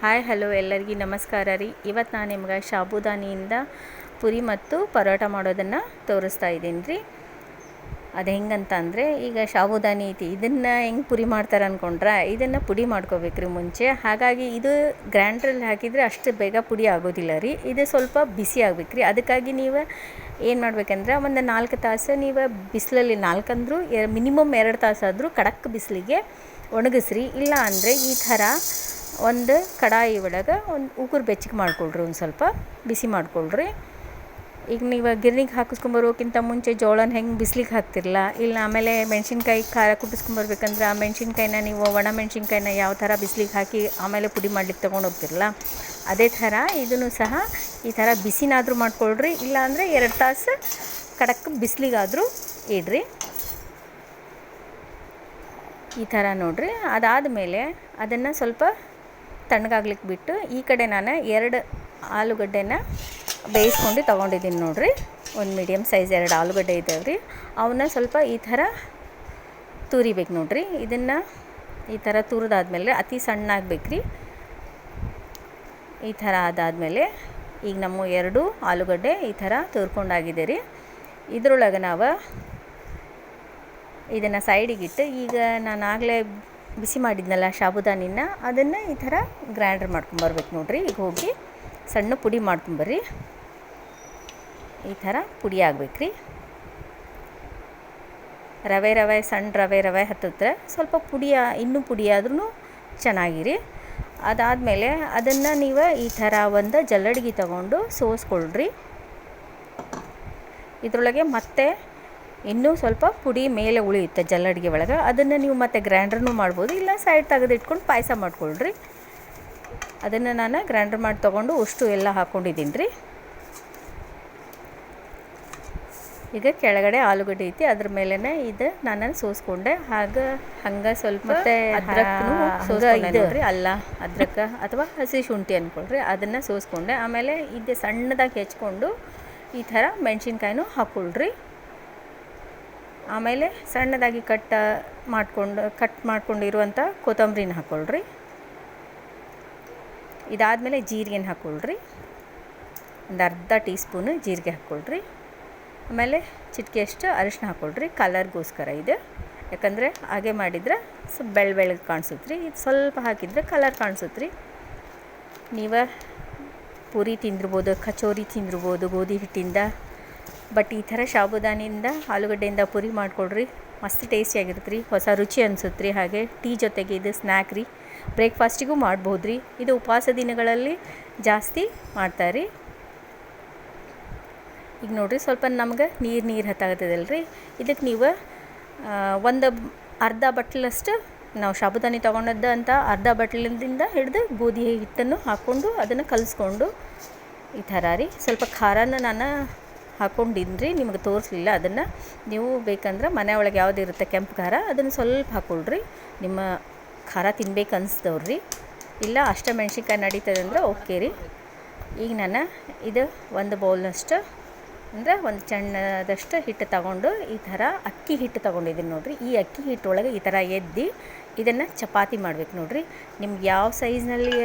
Hi, hello ಎಲ್ಲರಿಗೂ ನಮಸ್ಕಾರ ರೀ. ಇವತ್ತು ನಾನು ನಿಮ್ಗೆ ಸಾಬುದಾನಿಯಿಂದ ಪುರಿ ಮತ್ತು ಪರೋಟ ಮಾಡೋದನ್ನು ತೋರಿಸ್ತಾ ಇದ್ದೀನಿ ರೀ. ಅದು ಹೆಂಗಂತ ಅಂದರೆ, ಈಗ ಸಾಬುದಾನಿ ಐತಿ, ಇದನ್ನು ಹೆಂಗೆ ಪುರಿ ಮಾಡ್ತಾರೆ ಅಂದ್ಕೊಂಡ್ರೆ ಇದನ್ನು ಪುಡಿ ಮಾಡ್ಕೋಬೇಕು ರೀ ಮುಂಚೆ. ಹಾಗಾಗಿ ಇದು ಗ್ರ್ಯಾಂಡ್ರಲ್ಲಿ ಹಾಕಿದರೆ ಅಷ್ಟು ಬೇಗ ಪುಡಿ ಆಗೋದಿಲ್ಲ ರೀ. ಇದು ಸ್ವಲ್ಪ ಬಿಸಿ ಆಗ್ಬೇಕು ರೀ. ಅದಕ್ಕಾಗಿ ನೀವು ಏನು ಮಾಡ್ಬೇಕಂದ್ರೆ, ಒಂದು ನಾಲ್ಕು ತಾಸು ನೀವು ಬಿಸಿಲಲ್ಲಿ, ನಾಲ್ಕಂದ್ರೂ ಮಿನಿಮಮ್ ಎರಡು ತಾಸಾದರೂ ಕಡಕ್ ಬಿಸಿಲಿಗೆ ಒಣಗಿಸ್ರಿ. ಇಲ್ಲ ಅಂದರೆ ಈ ಥರ ಒಂದು ಕಡಾಯಿ ಒಳಗೆ ಒಂದು ಉಗುರು ಬೆಚ್ಚಗೆ ಮಾಡ್ಕೊಳ್ರಿ, ಒಂದು ಸ್ವಲ್ಪ ಬಿಸಿ ಮಾಡ್ಕೊಳ್ರಿ. ಈಗ ನೀವು ಗಿರ್ನಿಗೆ ಹಾಕಿಸ್ಕೊಂಬರೋಕ್ಕಿಂತ ಮುಂಚೆ ಜೋಳನ ಹೆಂಗೆ ಬಿಸ್ಲಿಗೆ ಹಾಕ್ತಿರಲ್ಲ ಇಲ್ಲ ಆಮೇಲೆ ಮೆಣಸಿನ್ಕಾಯಿ ಖಾರ ಕುಟ್ಟಿಸ್ಕೊಂಬರ್ಬೇಕಂದ್ರೆ ಆ ಮೆಣಸಿನ್ಕಾಯಿನ ನೀವು ಒಣ ಮೆಣಸಿನ್ಕಾಯಿನ ಯಾವ ಥರ ಬಿಸಿಲಿಗೆ ಹಾಕಿ ಆಮೇಲೆ ಪುಡಿ ಮಾಡ್ಲಿಕ್ಕೆ ತೊಗೊಂಡು ಹೋಗ್ತಿರಲ್ಲ ಅದೇ ಥರ ಇದನ್ನು ಸಹ ಈ ಥರ ಬಿಸಿನಾದರೂ ಮಾಡ್ಕೊಳ್ರಿ ಇಲ್ಲಾಂದರೆ ಎರಡು ತಾಸು ಕಡಕ್ ಬಿಸಿಲಿಗಾದರೂ ಇಡ್ರಿ. ಈ ಥರ ಅದಾದ ಮೇಲೆ ಅದನ್ನು ಸ್ವಲ್ಪ ತಣ್ಣಗಾಗ್ಲಿಕ್ಕೆ ಬಿಟ್ಟು ಈ ಕಡೆ ನಾನು ಎರಡು ಆಲೂಗಡ್ಡೆನ ಬೇಯಿಸ್ಕೊಂಡು ತೊಗೊಂಡಿದ್ದೀನಿ ನೋಡಿರಿ. ಒಂದು ಮೀಡಿಯಮ್ ಸೈಜ್ ಎರಡು ಆಲೂಗಡ್ಡೆ ಇದ್ದಾವೆ ರೀ. ಅವನ್ನ ಸ್ವಲ್ಪ ಈ ಥರ ತುರಿಬೇಕು ನೋಡಿರಿ. ಇದನ್ನು ಈ ಥರ ತುರಿದಾದ್ಮೇಲೆ ಅತಿ ಸಣ್ಣ ಆಗ್ಬೇಕು ರೀ. ಈ ಥರ ಅದಾದಮೇಲೆ ಈಗ ನಮ್ಮ ಎರಡು ಆಲೂಗಡ್ಡೆ ಈ ಥರ ತುರ್ಕೊಂಡಾಗಿದೆ ರೀ. ಇದ್ರೊಳಗೆ ನಾವು ಇದನ್ನು ಸೈಡಿಗಿಟ್ಟು ಈಗ ನಾನು ಆಗಲೇ ಬಿಸಿ ಮಾಡಿದ್ನಲ್ಲ ಸಾಬುದಾನಿನ ಅದನ್ನು ಈ ಥರ ಗ್ರೈಂಡರ್ ಮಾಡ್ಕೊಂಬರ್ಬೇಕು ನೋಡ್ರಿ. ಈಗ ಹೋಗಿ ಸಣ್ಣ ಪುಡಿ ಮಾಡ್ಕೊಂಬರ್ರಿ ಈ ಥರ ಪುಡಿ ಆಗ್ಬೇಕು ರೀ ರವೆ ರವೆ, ಸಣ್ಣ ರವೆ ರವೆ ಹತ್ತಿದ್ರೆ ಸ್ವಲ್ಪ ಪುಡಿಯ ಇನ್ನೂ ಪುಡಿಯಾದ್ರೂ ಚೆನ್ನಾಗಿರಿ. ಅದಾದಮೇಲೆ ಅದನ್ನು ನೀವು ಈ ಥರ ಒಂದು ಜಲ್ಲಡಿಗೆ ತಗೊಂಡು ಸೋಸ್ಕೊಳ್ರಿ. ಇದರೊಳಗೆ ಮತ್ತೆ ಇನ್ನೂ ಸ್ವಲ್ಪ ಪುಡಿ ಮೇಲೆ ಉಳಿಯುತ್ತೆ ಜಲ್ಲಡಿಗೆ ಒಳಗೆ. ಅದನ್ನು ನೀವು ಮತ್ತೆ ಗ್ರ್ಯಾಂಡ್ರೂ ಮಾಡ್ಬೋದು. ಇಲ್ಲ ಸೈಡ್ ತೆಗೆದಿಟ್ಕೊಂಡು ಪಾಯಸ ಮಾಡ್ಕೊಳ್ರಿ. ಅದನ್ನು ನಾನು ಗ್ರ್ಯಾಂಡ್ರ್ ಮಾಡಿ ತೊಗೊಂಡು ಅಷ್ಟು ಎಲ್ಲ ಹಾಕ್ಕೊಂಡಿದ್ದೀನಿ ರೀ. ಈಗ ಕೆಳಗಡೆ ಆಲೂಗಡ್ಡೆ ಐತಿ. ಅದ್ರ ಮೇಲೆ ಇದು ನಾನು ಸೋಸ್ಕೊಂಡೆ. ಹಾಗೆ ಹಂಗೆ ಸ್ವಲ್ಪ ಮತ್ತೆ ಅದ್ರಕ್ ರೀ ಅಲ್ಲ ಅದ್ರಕ್ಕ ಅಥವಾ ಹಸಿ ಶುಂಠಿ ಅಂದ್ಕೊಳ್ರಿ ಅದನ್ನು ಸೋಸ್ಕೊಂಡೆ. ಆಮೇಲೆ ಇದು ಸಣ್ಣದಾಗಿ ಹೆಚ್ಕೊಂಡು ಈ ಥರ ಮೆಣಸಿನ್ಕಾಯಿನೂ ಹಾಕ್ಕೊಳ್ರಿ ಆಮೇಲೆ ಸಣ್ಣದಾಗಿ ಕಟ್ ಮಾಡ್ಕೊಂಡು, ಕಟ್ ಮಾಡಿಕೊಂಡಿರುವಂಥ ಕೊತ್ತಂಬರಿನ ಹಾಕ್ಕೊಳ್ರಿ ಇದಾದಮೇಲೆ ಜೀರಿಗೆನ ಹಾಕ್ಕೊಳ್ರಿ ಒಂದು ಅರ್ಧ ಟೀ ಸ್ಪೂನು ಜೀರಿಗೆ ಹಾಕ್ಕೊಳ್ರಿ ಆಮೇಲೆ ಚಿಟಿಕೆಯಷ್ಟು ಅರಿಶಿನ ಹಾಕ್ಕೊಳ್ರಿ ಕಲರ್ಗೋಸ್ಕರ ಇದು. ಯಾಕಂದರೆ ಹಾಗೆ ಮಾಡಿದ್ರೆ ಸ್ವಲ್ಪ ಬೆಳ್ಳ ಬೆಳಗ್ಗೆ ಕಾಣಿಸುತ್ತೆ ಇದು ಸ್ವಲ್ಪ ಹಾಕಿದರೆ ಕಲರ್ ಕಾಣಿಸುತ್ತೆ ರೀ. ನೀವು ಪೂರಿ ತಿಂದಿರ್ಬೋದು, ಕಚೋರಿ ತಿಂದಿರ್ಬೋದು, ಗೋಧಿ ಹಿಟ್ಟಿಂದ ಬಟ್ ಈ ಥರ ಸಾಬುದಾನಿಯಿಂದ ಆಲೂಗಡ್ಡೆಯಿಂದ ಪುರಿ ಮಾಡಿಕೊಡ್ರಿ. ಮಸ್ತ್ ಟೇಸ್ಟಿಯಾಗಿರುತ್ತೆ ರೀ. ಹೊಸ ರುಚಿ ಅನಿಸುತ್ತೆ ರೀ. ಹಾಗೆ ಟೀ ಜೊತೆಗೆ ಇದು ಸ್ನ್ಯಾಕ್ ರೀ. ಬ್ರೇಕ್ಫಾಸ್ಟಿಗೂ ಮಾಡ್ಬೋದು ರೀ. ಇದು ಉಪವಾಸ ದಿನಗಳಲ್ಲಿ ಜಾಸ್ತಿ ಮಾಡ್ತಾರೆ ಈಗ ನೋಡಿರಿ ಸ್ವಲ್ಪ ನಮ್ಗೆ ನೀರು ನೀರು ಹತ್ತಾಗತ್ತದಲ್ಲ ರೀ ಇದಕ್ಕೆ ನೀವು ಒಂದು ಅರ್ಧ ಬಟ್ಲಷ್ಟು ನಾವು ಸಾಬುದಾನಿ ತೊಗೊಂಡದ್ದು ಅಂತ ಅರ್ಧ ಬಟ್ಲಿಂದ ಹಿಡಿದು ಗೋಧಿ ಹಿಟ್ಟನ್ನು ಹಾಕ್ಕೊಂಡು ಅದನ್ನು ಕಲಿಸ್ಕೊಂಡು ಈ ಥರ ರೀ. ಸ್ವಲ್ಪ ಖಾರನ ನಾನು ಹಾಕ್ಕೊಂಡಿನಿ ನಿಮಗೆ ತೋರಿಸಲಿಲ್ಲ. ಅದನ್ನು ನೀವು ಬೇಕಂದ್ರೆ ಮನೆ ಒಳಗೆ ಯಾವ್ದು ಇರುತ್ತೆ ಕೆಂಪು ಖಾರ, ಅದನ್ನು ಸ್ವಲ್ಪ ಹಾಕ್ಕೊಳ್ರಿ ನಿಮ್ಮ ಖಾರ ತಿನ್ಬೇಕು ಅನಿಸ್ದವ್ರಿ ಇಲ್ಲ ಅಷ್ಟ ಮೆಣ್ಸಿನ್ಕಾಯಿ ನಡೀತದೆ ಅಂದ್ರೆ ಓಕೆ ರೀ. ಈಗ ನಾನು ಇದು ಒಂದು ಬೌಲ್ನಷ್ಟು, ಅಂದರೆ ಒಂದು ಸಣ್ಣದಷ್ಟು ಹಿಟ್ಟು ತಗೊಂಡು ಈ ಥರ ಅಕ್ಕಿ ಹಿಟ್ಟು ತೊಗೊಂಡಿದ್ದೀನಿ ನೋಡಿರಿ. ಈ ಅಕ್ಕಿ ಹಿಟ್ಟೊಳಗೆ ಈ ಥರ ಎದ್ದು ಇದನ್ನು ಚಪಾತಿ ಮಾಡ್ಬೇಕು ನೋಡಿರಿ. ನಿಮ್ಗೆ ಯಾವ ಸೈಜ್ನಲ್ಲಿ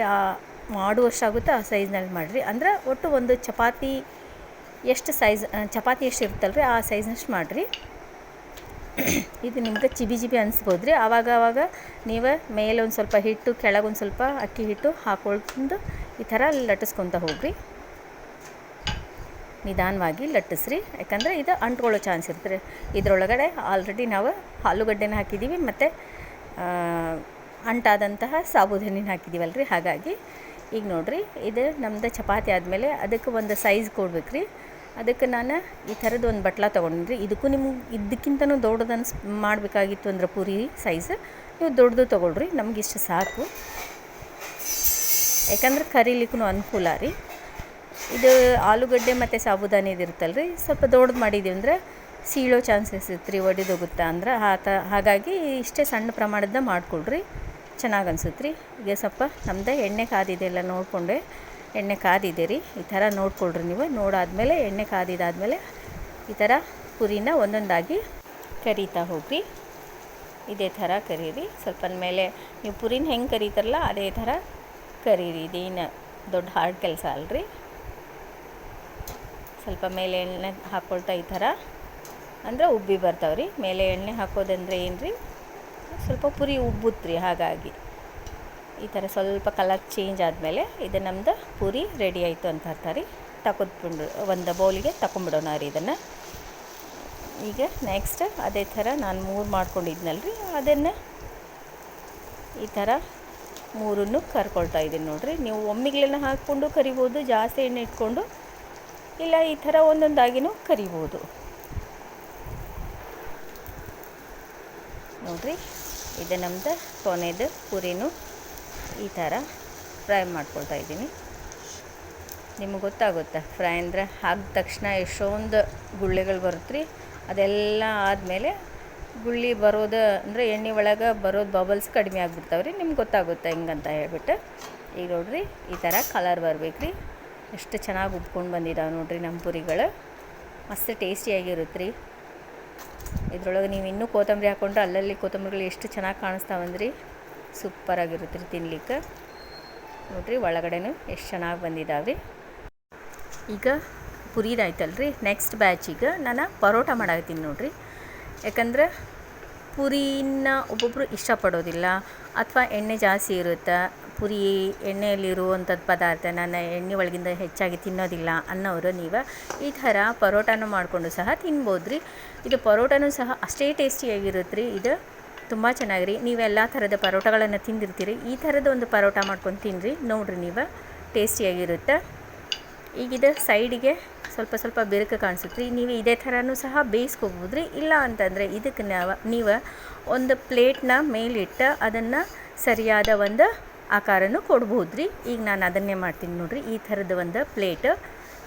ಮಾಡುವಷ್ಟಾಗುತ್ತೋ ಆ ಸೈಜ್ನಲ್ಲಿ ಮಾಡಿರಿ. ಅಂದ್ರೆ ಒಟ್ಟು ಒಂದು ಚಪಾತಿ ಎಷ್ಟು ಸೈಜ್ ಚಪಾತಿ ಎಷ್ಟು ಇರುತ್ತಲ್ಲ ರೀ ಆ ಸೈಜ್ನಷ್ಟು ಮಾಡಿರಿ. ಇದು ನಿಮ್ಗೆ ಚಿಬಿ ಚಿಬಿ ಅನಿಸ್ಬೋದು ರೀ ಆವಾಗ ಆವಾಗ ನೀವು ಮೇಲೆ ಒಂದು ಸ್ವಲ್ಪ ಹಿಟ್ಟು, ಕೆಳಗೆ ಒಂದು ಸ್ವಲ್ಪ ಅಕ್ಕಿ ಹಿಟ್ಟು ಹಾಕ್ಕೊಂಡು ಈ ಥರ ಲಟ್ಟಿಸ್ಕೊತ ಹೋಗ್ರಿ. ನಿಧಾನವಾಗಿ ಲಟ್ಟಿಸ್ರಿ. ಯಾಕಂದರೆ ಇದು ಅಂಟ್ಕೊಳ್ಳೋ ಚಾನ್ಸ್ ಇರುತ್ತೆ ಇದರೊಳಗಡೆ ಆಲ್ರೆಡಿ ನಾವು ಆಲೂಗಡ್ಡೆನ ಹಾಕಿದ್ದೀವಿ ಮತ್ತು ಅಂಟಾದಂತಹ ಸಾಬುದಾನಿನ ಹಾಕಿದ್ದೀವಲ್ಲ ರೀ ಹಾಗಾಗಿ ಈಗ ನೋಡಿರಿ, ಇದು ನಮ್ಮದು ಚಪಾತಿ ಆದಮೇಲೆ ಅದಕ್ಕೆ ಒಂದು ಸೈಜ್ ಕೊಡ್ಬೇಕು ರೀ ಅದಕ್ಕೆ ನಾನು ಈ ಥರದ್ದು ಒಂದು ಬಟ್ಲ ತೊಗೊಂಡ್ರಿ ಇದಕ್ಕೂ ನಿಮ್ಗೆ ಇದಕ್ಕಿಂತನೂ ದೊಡ್ಡದು ಅನ್ಸ್ ಮಾಡಬೇಕಾಗಿತ್ತು ಅಂದ್ರೆ ಪೂರಿ ಸೈಜ್. ನೀವು ದೊಡ್ಡದು ತೊಗೊಳ್ರಿ ನಮಗಿಷ್ಟು ಸಾಕು. ಯಾಕಂದ್ರೆ ಕರಿಲಿಕ್ಕೂ ಅನುಕೂಲ ರೀ. ಇದು ಆಲೂಗಡ್ಡೆ ಮತ್ತು ಸಾಬುದಾನಿದು ಇರುತ್ತಲ್ಲ ರೀ, ಸ್ವಲ್ಪ ದೊಡ್ಡದು ಮಾಡಿದ್ದೀವಿ ಅಂದರೆ ಸೀಳೋ ಚಾನ್ಸಸ್ ಇತ್ತು ರೀ, ಒಡೆದೋಗುತ್ತಾ ಅಂದ್ರೆ ಆ ತ, ಹಾಗಾಗಿ ಇಷ್ಟೇ ಸಣ್ಣ ಪ್ರಮಾಣದ ಮಾಡ್ಕೊಳ್ರಿ. ಚೆನ್ನಾಗಿ ಅನ್ಸುತ್ತೆ ರೀ. ಈಗ ಸ್ವಲ್ಪ ನಮ್ಮದು ಎಣ್ಣೆ ಕಾದಿದೆ ಎಲ್ಲ ನೋಡಿಕೊಂಡೆ. ಎಣ್ಣೆ ಕಾದಿದೆ ರೀ ಈ ಥರ ನೋಡ್ಕೊಳ್ರಿ ನೀವು. ನೋಡಾದಮೇಲೆ, ಎಣ್ಣೆ ಕಾದಿದಾದ್ಮೇಲೆ ಈ ಥರ ಪುರಿನ ಒಂದೊಂದಾಗಿ ಕರಿತಾ ಹೋಗ್ರಿ. ಇದೇ ಥರ ಕರೀರಿ. ಸ್ವಲ್ಪ ಮೇಲೆ ನೀವು ಪುರಿನ ಹೆಂಗೆ ಕರೀತಾರಲ್ಲ, ಅದೇ ಥರ ಕರೀರಿ. ಇದೇನು ದೊಡ್ಡ ಹಾರ್ಡ್ ಕೆಲಸ ಅಲ್ರಿ. ಸ್ವಲ್ಪ ಮೇಲೆ ಎಣ್ಣೆ ಹಾಕ್ಕೊಳ್ತಾ ಈ ಥರ. ಅಂದರೆ ಉಬ್ಬಿ ಬರ್ತಾವ್ರಿ. ಮೇಲೆ ಎಣ್ಣೆ ಹಾಕೋದಂದ್ರೆ ಏನು ರೀ ಸ್ವಲ್ಪ ಪುರಿ ಉಬ್ಬುತ್ರಿ ಹಾಗಾಗಿ. ಈ ಥರ ಸ್ವಲ್ಪ ಕಲರ್ ಚೇಂಜ್ ಆದಮೇಲೆ ಇದು ನಮ್ದು ಪೂರಿ ರೆಡಿ ಆಯಿತು ಅಂತ ಅರ್ಥ ರೀ. ತಕೊದ್ಬಿಡು ಒಂದು ಬೌಲಿಗೆ ತಗೊಂಡ್ಬಿಡೋಣ ರೀ ಇದನ್ನು. ಈಗ ನೆಕ್ಸ್ಟ್ ಅದೇ ಥರ ನಾನು ಮೂರು ಮಾಡ್ಕೊಂಡಿದ್ನಲ್ರಿ, ಅದನ್ನು ಈ ಥರ ಮೂರನ್ನು ಕರ್ಕೊಳ್ತಾ ಇದ್ದೀನಿ ನೋಡಿರಿ. ನೀವು ಒಮ್ಮಿಗ್ಲನ್ನ ಹಾಕ್ಕೊಂಡು ಕರಿಬೋದು, ಜಾಸ್ತಿ ಎಣ್ಣೆ ಇಟ್ಕೊಂಡು, ಇಲ್ಲ ಈ ಥರ ಒಂದೊಂದಾಗಿನೂ ಕರಿಬೋದು. ನೋಡಿರಿ, ಇದು ನಮ್ಮದು ಕೊನೆದು ಪೂರಿನೂ ಈ ಥರ ಫ್ರೈ ಮಾಡ್ಕೊಳ್ತಾ ಇದ್ದೀನಿ. ನಿಮಗೆ ಗೊತ್ತಾಗುತ್ತೆ, ಫ್ರೈ ಅಂದರೆ ಹಾಕಿದ ತಕ್ಷಣ ಎಷ್ಟೊಂದು ಗುಳ್ಳೆಗಳು ಬರುತ್ತೆ ರೀ ಅದೆಲ್ಲ ಆದಮೇಲೆ ಗುಳ್ಳಿ ಬರೋದು ಅಂದರೆ ಎಣ್ಣೆ ಒಳಗೆ ಬರೋದು ಬಬಲ್ಸ್ ಕಡಿಮೆ ಆಗಿಬಿಡ್ತಾವೆ ರೀ, ನಿಮ್ಗೆ ಗೊತ್ತಾಗುತ್ತೆ ಹೆಂಗಂತ ಹೇಳ್ಬಿಟ್ಟು. ಈಗ ನೋಡ್ರಿ, ಈ ಥರ ಕಲರ್ ಬರಬೇಕು ರೀ. ಎಷ್ಟು ಚೆನ್ನಾಗಿ ಉಬ್ಕೊಂಡು ಬಂದಿದ್ದಾವೆ ನೋಡ್ರಿ ನಮ್ಮ ಪುರಿಗಳು. ಮಸ್ತ್ ಟೇಸ್ಟಿಯಾಗಿರುತ್ತೆ ರೀ. ಇದ್ರೊಳಗೆ ನೀವು ಇನ್ನೂ ಕೊತ್ತಂಬರಿ ಹಾಕ್ಕೊಂಡ್ರೆ ಅಲ್ಲಲ್ಲಿ ಕೊತ್ತಂಬರಿಗಳು ಎಷ್ಟು ಚೆನ್ನಾಗಿ ಕಾಣಿಸ್ತಾವಂದ್ರಿ ಸೂಪರಾಗಿರುತ್ತೆ ರೀ ತಿನ್ಲಿಕ್ಕೆ. ನೋಡಿರಿ ಒಳಗಡೆನೂ ಎಷ್ಟು ಚೆನ್ನಾಗಿ ಬಂದಿದ್ದಾವೆ ಈಗ ಪುರಿದಾಯ್ತಲ್ಲ ರೀ ನೆಕ್ಸ್ಟ್ ಬ್ಯಾಚಿಗೆ ನಾನು ಪರೋಟ ಮಾಡಾಕತ್ತೀನಿ ನೋಡಿರಿ. ಯಾಕಂದ್ರೆ ಪುರಿನ ಒಬ್ಬೊಬ್ಬರು ಇಷ್ಟಪಡೋದಿಲ್ಲ, ಅಥವಾ ಎಣ್ಣೆ ಜಾಸ್ತಿ ಇರುತ್ತೆ, ಪುರಿ ಎಣ್ಣೆಯಲ್ಲಿರುವಂಥದ್ದು ಪದಾರ್ಥ ನಾನು ಎಣ್ಣೆ ಒಳಗಿಂದ ಹೆಚ್ಚಾಗಿ ತಿನ್ನೋದಿಲ್ಲ ಅನ್ನೋರು ನೀವು ಈ ಥರ ಪರೋಟನೂ ಮಾಡಿಕೊಂಡು ಸಹ ತಿನ್ಬೋದು ರೀ ಇದು ಪರೋಟನೂ ಸಹ ಅಷ್ಟೇ ಟೇಸ್ಟಿಯಾಗಿರುತ್ತೆ ರೀ ಇದು ತುಂಬ ಚೆನ್ನಾಗಿರಿ. ನೀವು ಎಲ್ಲ ಥರದ ಪರೋಟಗಳನ್ನು ತಿಂದಿರ್ತೀರಿ. ಈ ಥರದ ಒಂದು ಪರೋಟ ಮಾಡ್ಕೊಂಡು ತಿನ್ನಿರಿ ನೋಡಿರಿ ನೀವು. ಟೇಸ್ಟಿಯಾಗಿರುತ್ತೆ ಈಗಿದ ಸೈಡಿಗೆ ಸ್ವಲ್ಪ ಸ್ವಲ್ಪ ಬಿರುಕು ಕಾಣಿಸುತ್ತೆ. ನೀವು ಇದೇ ಥರನೂ ಸಹ ಬೇಯಿಸ್ಕೋಬೋದು ರೀ ಇಲ್ಲ ಅಂತಂದರೆ ಇದಕ್ಕೆ ನಾವು, ನೀವು ಒಂದು ಪ್ಲೇಟ್ನ ಮೇಲಿಟ್ಟು ಅದನ್ನು ಸರಿಯಾದ ಒಂದು ಆಕಾರನೂ ಕೊಡ್ಬೋದು ರೀ ಈಗ ನಾನು ಅದನ್ನೇ ಮಾಡ್ತೀನಿ ನೋಡಿರಿ. ಈ ಥರದ ಒಂದು ಪ್ಲೇಟ್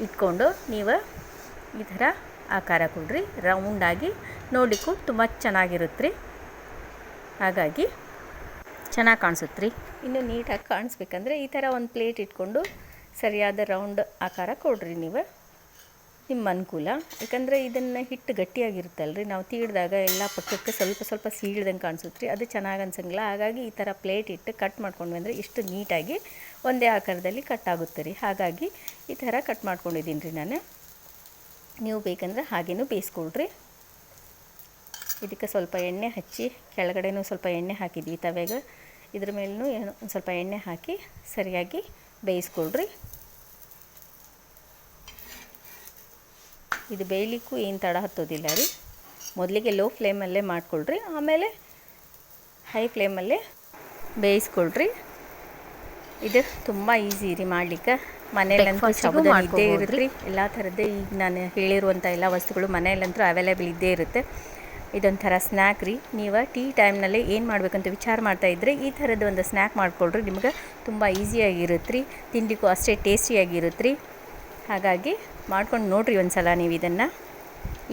ಇಟ್ಕೊಂಡು ನೀವು ಈ ಥರ ಆಕಾರ ಕೊಡ್ರಿ. ರೌಂಡಾಗಿ ನೋಡಲಿಕ್ಕೂ ತುಂಬ ಚೆನ್ನಾಗಿರುತ್ತೆ ರೀ ಹಾಗಾಗಿ ಚೆನ್ನಾಗಿ ಕಾಣಿಸುತ್ತೆ ರೀ ಇನ್ನು ನೀಟಾಗಿ ಕಾಣಿಸ್ಬೇಕಂದ್ರೆ ಈ ಥರ ಒಂದು ಪ್ಲೇಟ್ ಇಟ್ಕೊಂಡು ಸರಿಯಾದ ರೌಂಡ್ ಆಕಾರ ಕೊಡ್ರಿ ನೀವು. ನಿಮ್ಮ ಅನುಕೂಲ. ಯಾಕಂದರೆ ಇದನ್ನು ಹಿಟ್ಟು ಗಟ್ಟಿಯಾಗಿರುತ್ತಲ್ಲ ರೀ ನಾವು ತೀಡಿದಾಗ ಎಲ್ಲ ಪಕ್ಕಕ್ಕೆ ಸ್ವಲ್ಪ ಸ್ವಲ್ಪ ಸೀಳ್ದಂಗೆ ಕಾಣಿಸುತ್ತೆ ರೀ ಅದು ಚೆನ್ನಾಗಿ ಅನ್ಸಂಗಿಲ್ಲ. ಹಾಗಾಗಿ ಈ ಥರ ಪ್ಲೇಟ್ ಇಟ್ಟು ಕಟ್ ಮಾಡ್ಕೊಂಡು ಬಂದರೆ ಇಷ್ಟು ನೀಟಾಗಿ ಒಂದೇ ಆಕಾರದಲ್ಲಿ ಕಟ್ ಆಗುತ್ತೆ ರೀ. ಹಾಗಾಗಿ ಈ ಥರ ಕಟ್ ಮಾಡ್ಕೊಂಡಿದ್ದೀನಿ ರೀ ನಾನು. ನೀವು ಬೇಕಂದ್ರೆ ಹಾಗೇನೂ ಬೇಯಿಸ್ಕೊಳ್ರಿ. ಇದಕ್ಕೆ ಸ್ವಲ್ಪ ಎಣ್ಣೆ ಹಚ್ಚಿ ಕೆಳಗಡೆನೂ ಸ್ವಲ್ಪ ಎಣ್ಣೆ ಹಾಕಿದ್ವಿ ತವೆಗ. ಇದ್ರ ಮೇಲೂ ಒಂದು ಸ್ವಲ್ಪ ಎಣ್ಣೆ ಹಾಕಿ ಸರಿಯಾಗಿ ಬೇಯಿಸ್ಕೊಳ್ರಿ. ಇದು ಬೇಯಲಿಕ್ಕೂ ಏನು ತಡ ಹತ್ತೋದಿಲ್ಲ ರೀ. ಮೊದಲಿಗೆ ಲೋ ಫ್ಲೇಮಲ್ಲೇ ಮಾಡ್ಕೊಳ್ರಿ ಆಮೇಲೆ ಹೈ ಫ್ಲೇಮಲ್ಲೇ ಬೇಯಿಸ್ಕೊಳ್ರಿ. ಇದು ತುಂಬ ಈಸಿ ರೀ ಮಾಡಲಿಕ್ಕೆ. ಮನೆಯಲ್ಲಂತೂ ಸಾಬುದಾನಿ ಇದ್ದೇ ಇರುತ್ತೆ. ರೀ ಎಲ್ಲ ಥರದ್ದೇ ಈಗ ನಾನು ಹೇಳಿರುವಂಥ ಎಲ್ಲ ವಸ್ತುಗಳು ಮನೆಯಲ್ಲಂತೂ ಅವೈಲೇಬಲ್ ಇದ್ದೇ ಇರುತ್ತೆ. ಇದೊಂಥರ ಸ್ನ್ಯಾಕ್ ರೀ. ನೀವು ಟೀ ಟೈಮ್ನಲ್ಲಿ ಏನು ಮಾಡಬೇಕಂತ ವಿಚಾರ ಮಾಡ್ತಾ ಇದ್ದರೆ ಈ ಥರದ ಒಂದು ಸ್ನ್ಯಾಕ್ ಮಾಡಿಕೊಳ್ರಿ. ನಿಮ್ಗೆ ತುಂಬ ಈಸಿಯಾಗಿರುತ್ತೆ ರೀ ತಿಂಡಿಗೂ ಅಷ್ಟೇ ಟೇಸ್ಟಿಯಾಗಿರುತ್ತೆ ರೀ ಹಾಗಾಗಿ ಮಾಡ್ಕೊಂಡು ನೋಡಿರಿ ಒಂದು ಸಲ ನೀವು ಇದನ್ನು.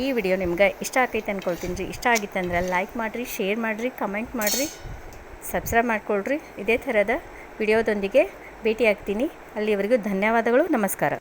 ಈ ವಿಡಿಯೋ ನಿಮ್ಗೆ ಇಷ್ಟ ಆಗೈತೆ ಅಂದ್ಕೊಳ್ತೀನಿ ರೀ. ಇಷ್ಟ ಆಗಿತ್ತಂದ್ರೆ ಲೈಕ್ ಮಾಡಿರಿ ಶೇರ್ ಮಾಡಿರಿ ಕಮೆಂಟ್ ಮಾಡಿರಿ ಸಬ್ಸ್ಕ್ರೈಬ್ ಮಾಡಿಕೊಳ್ರಿ. ಇದೇ ಥರದ ವಿಡಿಯೋದೊಂದಿಗೆ ಭೇಟಿ ಆಗ್ತೀನಿ ಅಲ್ಲಿವರೆಗೂ ಧನ್ಯವಾದಗಳು, ನಮಸ್ಕಾರ.